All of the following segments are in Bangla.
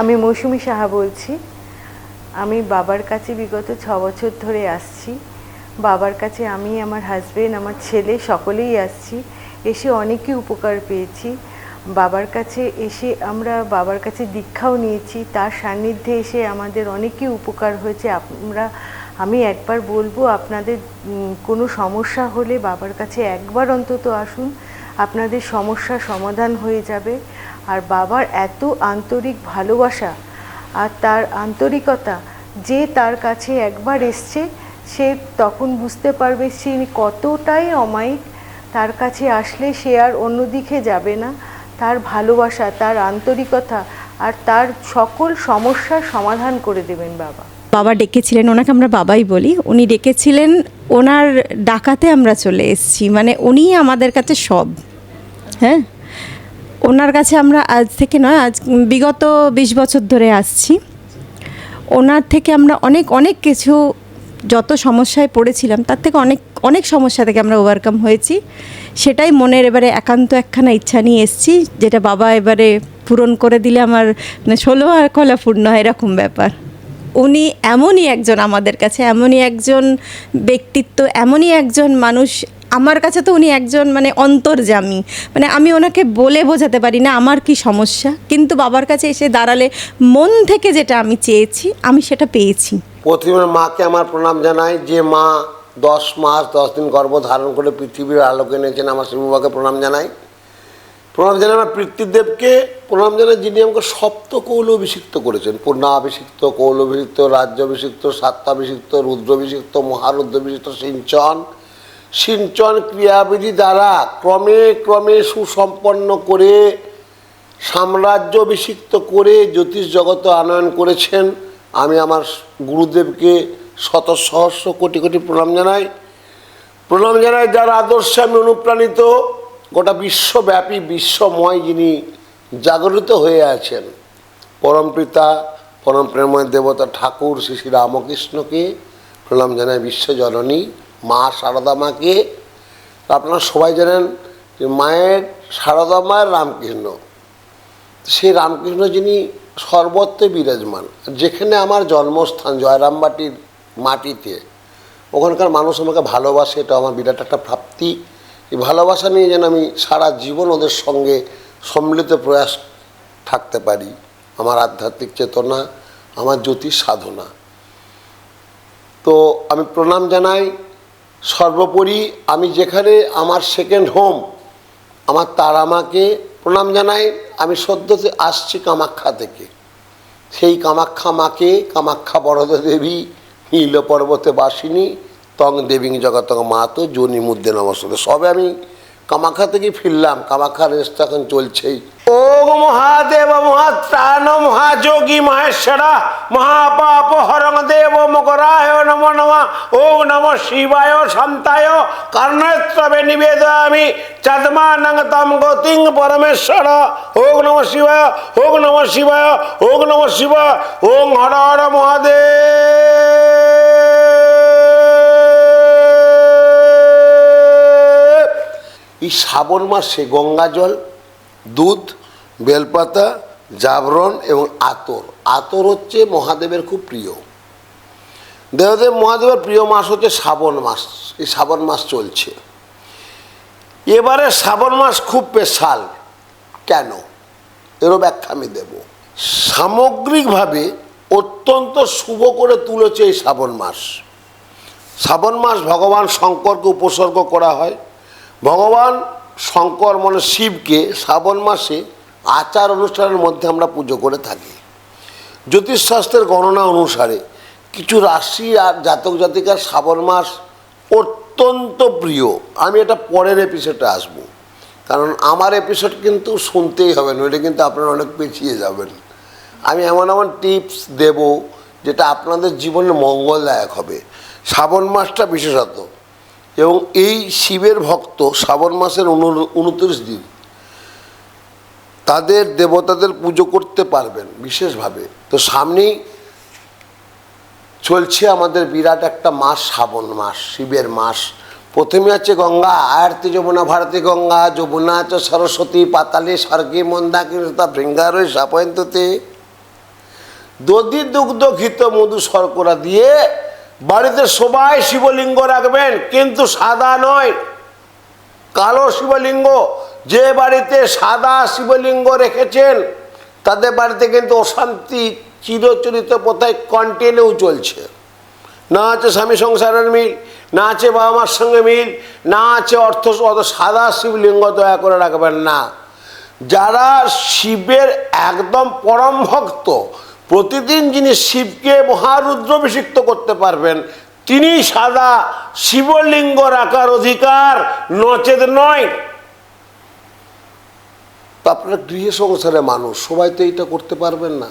আমি মৌসুমি সাহা বলছি। আমি বাবার কাছে বিগত ছ বছর ধরে আসছি। বাবার কাছে আমি, আমার হাজবেন্ড আমার ছেলে সকলেই আসছি। এসে অনেকই উপকার পেয়েছি। বাবার কাছে এসে আমরা বাবার কাছে দীক্ষাও নিয়েছি। তার সান্নিধ্যে এসে আমাদের অনেকই উপকার হয়েছে। আমরা, আমি একবার বলব, আপনাদের কোনো সমস্যা হলে বাবার কাছে একবার অন্তত আসুন। আপনাদের সমস্যা সমাধান হয়ে যাবে। আর বাবার এত আন্তরিক ভালোবাসা আর তার আন্তরিকতা যে তার কাছে একবার এসছে, সে তখন বুঝতে পারবে সে কতটাই অমায়িক। তার কাছে আসলে সে আর অন্যদিকে যাবে না। তার ভালোবাসা, তার আন্তরিকতা আর তার সকল সমস্যার সমাধান করে দেবেন বাবা। বাবা ডেকেছিলেন, ওনাকে আমরা বাবাই বলি। উনি ডেকেছিলেন, ওনার ডাকাতে আমরা চলে এসেছি। মানে উনিই আমাদের কাছে সব। হ্যাঁ? ওনার কাছে আমরা আজ থেকে নয়, আজ বিগত বিশ বছর ধরে আসছি। ওনার থেকে আমরা অনেক অনেক কিছু যত সমস্যায় পড়েছিলাম, তার থেকে অনেক অনেক সমস্যা থেকে আমরা ওভারকাম হয়েছি। সেটাই মনের এবারে একান্ত একখানা ইচ্ছা নিয়ে এসেছি, যেটা বাবা এবারে পূরণ করে দিলে আমার মানে ষোলো আর কলা পূর্ণ হয়, এরকম ব্যাপার। উনি এমনই একজন আমাদের কাছে, এমনই একজন ব্যক্তিত্ব, এমনই একজন মানুষ আমার কাছে তো উনি একজন মানে অন্তর্জামী মানে আমি ওনাকে বলে বোঝাতে পারি না আমার কি সমস্যা, কিন্তু বাবার কাছে এসে দাঁড়ালে মন থেকে যেটা আমি চেয়েছি, আমি সেটা পেয়েছি। প্রথমে মাকে আমার প্রণাম জানাই, যে মা দশ মাস, দশ দিন গর্ভ ধারণ করে পৃথিবীর আলোকে এনেছেন, আমার শিববাকে প্রণাম জানাই। প্রণাম জানাই আমার পৃথিবীদেবকে প্রণাম জানাই যিনি আমাকে সপ্ত কৌল অভিষিক্ত করেছেন। পূর্ণাভিষিক্ত কৌলভিষিক্ত রাজ্যাভিষিক্ত সাত্তাভিষিক্ত রুদ্রভিষিক্ত মহারুদ্রাভিষিক্ত সিঞ্চন সিঞ্চন ক্রিয়াবিধি দ্বারা ক্রমে ক্রমে সুসম্পন্ন করে সাম্রাজ্য অভিষিক্ত করে জ্যোতিষ জগত আনয়ন করেছেন। আমি আমার গুরুদেবকে শত সহস্র কোটি কোটি প্রণাম জানাই। প্রণাম জানাই যার আদর্শে আমি অনুপ্রাণিত। গোটা বিশ্বব্যাপী, বিশ্বময় যিনি জাগরিত হয়ে আছেন, পরম পিতা, পরম প্রেময় দেবতা ঠাকুর শ্রী শ্রী রামকৃষ্ণকে প্রণাম জানাই বিশ্বজননী মা সারদা মাকে আপনারা সবাই জানেন যে মায়ের সারদা মায়ের রামকৃষ্ণ। সেই রামকৃষ্ণ যিনি সর্বত্রে বিরাজমান, যেখানে আমার জন্মস্থান জয়রামবাটির মাটিতে, ওখানকার মানুষ আমাকে ভালোবাসে, এটা আমার বিরাট একটা প্রাপ্তি। এই ভালোবাসা নিয়ে যেন আমি সারা জীবন ওদের সঙ্গে সম্মিলিত প্রয়াস থাকতে পারি, আমার আধ্যাত্মিক চেতনা, আমার জ্যোতিষ সাধনা। তো আমি প্রণাম জানাই সর্বোপরি আমি যেখানে আমার সেকেন্ড হোম আমার তারামাকে প্রণাম জানাই আমি সদ্যতে আসছি কামাখ্যা থেকে। সেই কামাখ্যা মাকে, কামাখ্যা বরদ দেবী, নীল পর্বতে বাসিনী, তং দেবী জগতং মাতো জনি মুদ্দে নমস্তে সবে আমি কামাখ্যা থেকে ফিরলাম কামাখ্যা রেস তো এখন চলছেই। ও মহাদেব, মহাত্রাণ, মহাযোগী মহেশ্বরা, মহাপাপ হরং দেব, মকরায় নম নম, ওম নম শিবায় শান্তায়। কর্ণত্রবে নিবেদয়ামি চাঁদমানং তম গতিং পরমেশ্বর। ওম নম শিবায়, ওম নম শিবায়, ওম নম শিবায়, ওম হর হর মহাদেব। এই শ্রাবণ মাসে গঙ্গা জল, দুধ বেলপাতা জাবরণ এবং আতর। আতর হচ্ছে মহাদেবের খুব প্রিয়। দেবদেব মহাদেবের প্রিয় মাস হচ্ছে শ্রাবণ মাস। এই শ্রাবণ মাস চলছে। এবারে শ্রাবণ মাস খুব স্পেশাল। কেন? এরও ব্যাখ্যা আমি দেব। সামগ্রিকভাবে অত্যন্ত শুভ করে তুলেছে এই শ্রাবণ মাস। শ্রাবণ মাস ভগবান শঙ্করকে উপসর্গ করা হয়। ভগবান শঙ্কর মানে শিবকে শ্রাবণ মাসে আচার অনুষ্ঠানের মধ্যে আমরা পুজো করে থাকি। জ্যোতিষশাস্ত্রের গণনা অনুসারে কিছু রাশি আর জাতক জাতিকার শ্রাবণ মাস অত্যন্ত প্রিয়। আমি এটা পরের এপিসোডে আসব। কারণ আমার এপিসোড কিন্তু শুনতেই হবে, নইলে কিন্তু আপনারা অনেক পেছিয়ে যাবেন। আমি এমন এমন টিপস দেব যেটা আপনাদের জীবনে মঙ্গলদায়ক হবে। শ্রাবণ মাসটা বিশেষত। এবং এই শিবের ভক্ত শ্রাবণ মাসের উনত্রিশ দিন। তাদের দেবতাদের পুজো করতে পারবেন বিশেষভাবে। তো সামনেই চলছে আমাদের বিরাট একটা মাস, শ্রাবণ মাস, শিবের মাস। প্রথমে আছে গঙ্গা আয়র্তি যমুনা, ভারতী গঙ্গা, যমুনা চ সরস্বতী, পাতালি স্বর্গে কৃষ্ণতা ভৃঙ্গারয় সাপয়ন্ততে। দধি দুগ্ধ, ঘিত, মধু, শর্করা দিয়ে বাড়িতে সবাই শিবলিঙ্গ রাখবেন, কিন্তু সাদা নয় কালো শিবলিঙ্গ যে বাড়িতে সাদা শিবলিঙ্গ রেখেছেন, তাদের বাড়িতে কিন্তু অশান্তি চিরচরিত প্রথায় কন্টিনিউ চলছে। না আছে স্বামী সংসারের মিল, না আছে বাবা মার সঙ্গে মিল, না আছে অর্থ অত সাদা শিবলিঙ্গ দয়া করে রাখবেন না। যারা শিবের একদম পরম ভক্ত, প্রতিদিন যিনি শিবকে মহারুদ্রাভিষিক্ত করতে পারবেন তিনি সাদা শিবলিঙ্গ রাখার অধিকার, নচেত নয়। আপনারা গৃহ সংসারে মানুষ, সবাই তো এইটা করতে পারবেন না।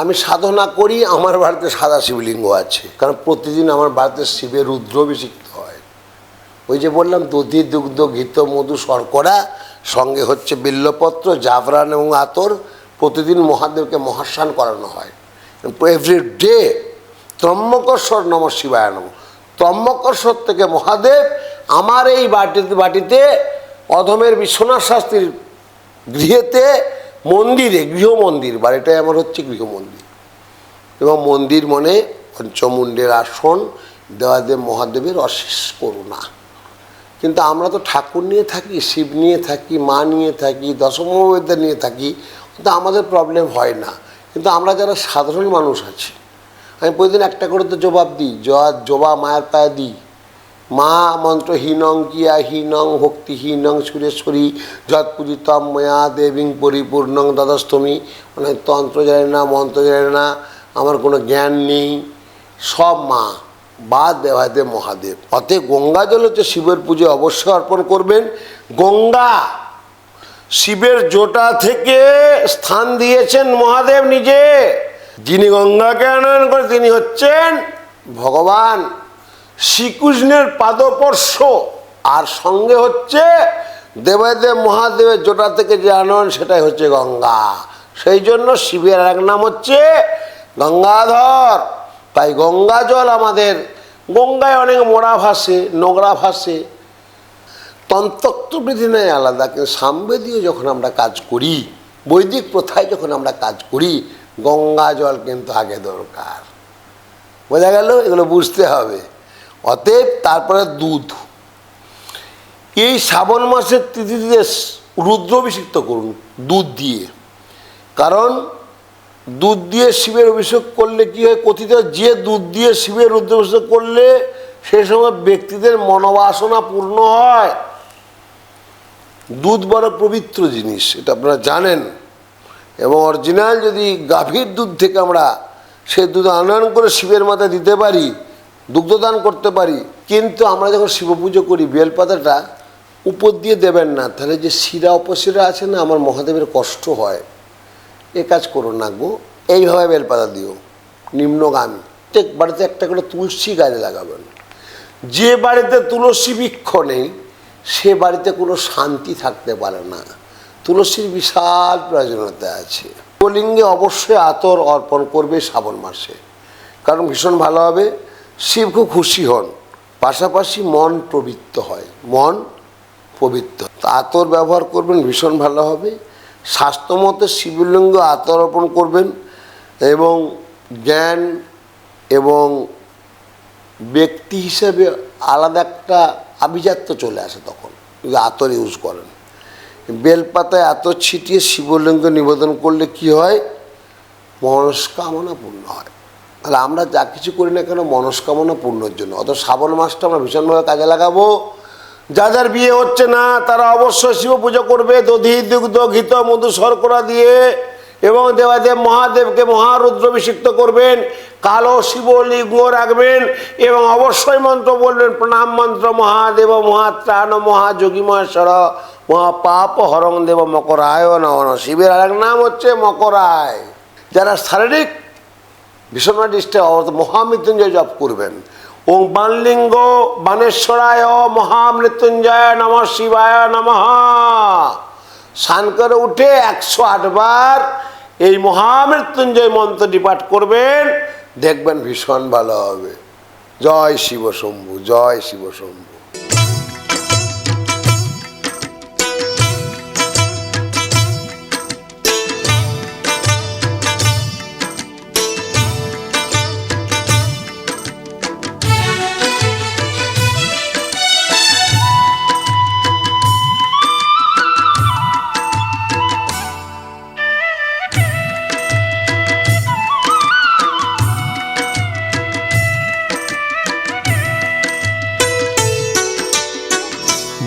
আমি সাধনা করি, আমার বাড়িতে সাদা শিবলিঙ্গ আছে, কারণ প্রতিদিন আমার বাড়িতে শিবের রুদ্রাভিষিক্ত হয়। ওই যে বললাম, দধি, দুগ্ধ, ঘিত, মধু, শর্করা, সঙ্গে হচ্ছে বিল্লপত্র, জাফরান এবং আতর, প্রতিদিন মহাদেবকে মহাস্নান করানো হয়। এভরি ডে ত্রম্বকেশ্বর নম শিবায় নম থেকে মহাদেব আমার এই বাটিতে বাটিতে অধমের বিশ্বনাথ শাস্ত্রীর গৃহেতে মন্দিরে গৃহ মন্দির বাড়িটাই আমার হচ্ছে গৃহ মন্দির এবং মন্দির মনে পঞ্চমুণ্ডের আসন দেওয়াদেব মহাদেবের অশেষ করুণা। কিন্তু আমরা তো ঠাকুর নিয়ে থাকি, শিব নিয়ে থাকি, মা নিয়ে থাকি দশমবেদ্যা নিয়ে থাকি, কিন্তু আমাদের প্রবলেম হয় না। কিন্তু আমরা যারা সাধারণ মানুষ আছি আমি প্রতিদিন একটা করে তো জবাব দিই। জবা মায়ের পায়ে দিই। মা মন্ত্র হীনং কিয়া হীনং ভক্তিহীনং সুরেশ্বরী যৎপূজিতম ময়া দেবীং পরিপূর্ণং দ্বাদস্তমী মানে তন্ত্র জানে না, মন্ত্র জানে না, আমার কোনো জ্ঞান নেই। সব মা বা দেবাদেব মহাদেব। অতএব গঙ্গা জল হচ্ছে শিবের পুজো অবশ্যই অর্পণ করবেন। গঙ্গা শিবের জোটা থেকে স্থান দিয়েছেন মহাদেব নিজে। যিনি গঙ্গাকে আনয়ন করে তিনি হচ্ছেন ভগবান শ্রীকৃষ্ণের পাদপর্শ। আর সঙ্গে হচ্ছে দেবাদেব মহাদেবের জোটা থেকে যে আনয়ন, সেটাই হচ্ছে গঙ্গা। সেই জন্য শিবের এক নাম হচ্ছে গঙ্গাধর। তাই গঙ্গা জল আমাদের, গঙ্গায় অনেক মোড়া ভাসে, নোংরা ভাসে। তন্ত্রক্ত বিধি নেই আলাদা, কিন্তু সামবেদীয় যখন আমরা কাজ করি, বৈদিক প্রথায় যখন আমরা কাজ করি গঙ্গা জল কিন্তু আগে দরকার। বোঝা গেল? এগুলো বুঝতে হবে। অতএব তারপরে দুধ। এই শ্রাবণ মাসের তিথিতে রুদ্রাভিষিক্ত করুন দুধ দিয়ে। কারণ দুধ দিয়ে শিবের অভিষেক করলে কি হয়? কথিত যে দুধ দিয়ে শিবের রুদ্র অভিষেক করলে সে সময় ব্যক্তিদের মনোবাসনা পূর্ণ হয়। দুধ বড় পবিত্র জিনিস, এটা আপনারা জানেন। এবং অরিজিনাল যদি গাভীর দুধ থেকে আমরা সে দুধ আনয়ন করে শিবের মাথায় দিতে পারি, দুগ্ধদান করতে পারি, কিন্তু আমরা যখন শিব পুজো করি, বেলপাতাটা উপর দিয়ে দেবেন না, তাহলে যে শিরা উপশিরা আছে না, আমার মহাদেবের কষ্ট হয়। এ কাজ করো না গো, এইভাবে বেলপাতা দিও, নিম্নগামী। প্রত্যেক বাড়িতে একটা করে তুলসী গাছ লাগাবেন। যে বাড়িতে তুলসী বৃক্ষ নেই, সে বাড়িতে কোনো শান্তি থাকতে পারে না। তুলসীর বিশাল প্রয়োজনীয়তা আছে। শিবলিঙ্গে অবশ্যই আতর অর্পণ করবে শ্রাবণ মাসে। কারণ ভীষণ ভালো হবে। শিব খুব খুশি হন। পাশাপাশি মন পবিত্র হয়। মন পবিত্র আতর ব্যবহার করবেন, ভীষণ ভালো হবে। স্বাস্থ্যমতে শিবলিঙ্গ আতর অর্পণ করবেন এবং জ্ঞান এবং ব্যক্তি হিসেবে আলাদা একটা আভিজাত্য চলে আসে তখন। যদি আতর ইউজ করেন। বেলপাতায় এত ছিটিয়ে শিবলিঙ্গ নিবেদন করলে কি হয়? মনস্কামনা পূর্ণ হয়। তাহলে আমরা যা কিছু করি না কেন মনস্কামনা পূর্ণর জন্য। অত শ্রাবণ মাসটা আমরা ভীষণভাবে কাজে লাগাবো। যাদের বিয়ে হচ্ছে না, তারা অবশ্যই শিব পুজো করবে। দধি, দুগ্ধ, ঘিত, মধু, শর্করা দিয়ে এবং দেবাদেব মহাদেবকে মহারুদ্রাভিষিক্ত করবেন। কালো শিবলিঙ্গ রাখবেন এবং অবশ্যই মন্ত্র বলবেন, প্রণাম মন্ত্র মহাদেব মহাত্রাণ মহাযোগী মহেশ্বর। মহাপাপ হরং দেব মকরায় নন শিবের আরেক নাম হচ্ছে মকরায়। যারা শারীরিক ভীষণ ডিস্টার্ব মহামৃত্যুঞ্জয় জপ করবেন। ওম বানলিঙ্গ বানেশ্বরায় মহামৃত্যুঞ্জয় নম শিবায় নম। স্নান করে উঠে একশো আটবার এই মহামৃত্যুঞ্জয় মন্ত্রটি পাঠ করবেন। দেখবেন ভীষণ ভালো হবে। জয় শিব শম্ভু, জয় শিব